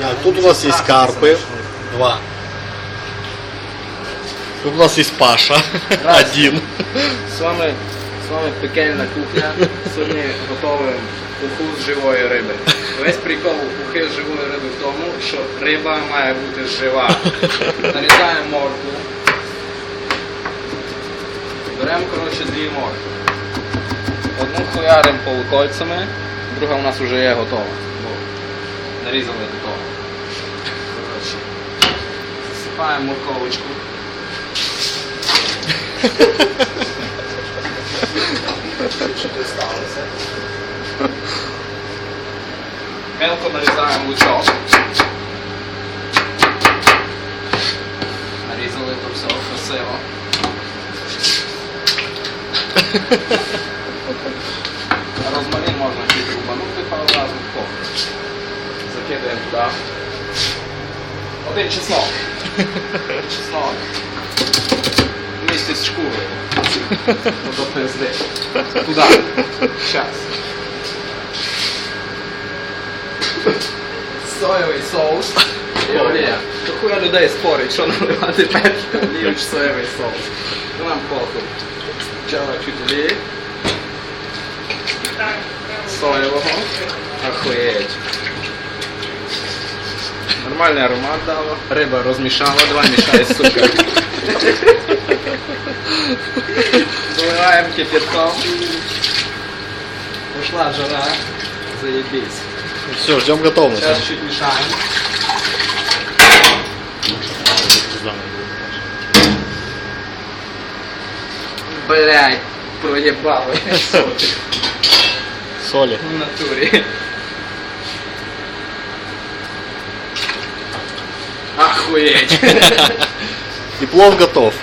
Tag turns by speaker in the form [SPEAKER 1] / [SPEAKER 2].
[SPEAKER 1] Так, тут у нас есть карпы. Два. Тут у нас есть Паша.
[SPEAKER 2] Раз.
[SPEAKER 1] Один.
[SPEAKER 2] З вами, з вами пекельна кухня. Сьогодні готовим уху з живої риби. Весь прикол ухи з живої риби в тому, що риба має бути жива. Нарізаємо моркву. Беремо, коротше, дві моркви. Одну хуяримо полукольцями, друга у нас вже є готова. Нарізали. Коротше. Засипаємо морковочку. Що? Мелко нарізаємо лучок. Нарізали то все красиво. Розмарин можна чуть рубанути пару разів в da odem česnok. česnok. Niste škure. No do PSD. Tuda. Čas. Sojevi sous. Jo, je. Kako ja dodaje spore, čo nam imate petka, liječ sojevi sous. To nam pohod. Čava čutili. Sojevo. Ako je. Нормальний аромат дало. Риба розмішала, давай мішай, сука. Заливаємо кипятком. Пошла жара. Заебись.
[SPEAKER 1] Все, ждем готовности.
[SPEAKER 2] Сейчас чуть мешаем. Блять, проебало.
[SPEAKER 1] Соли.
[SPEAKER 2] В натуре. Охуеть.
[SPEAKER 1] И плов готов.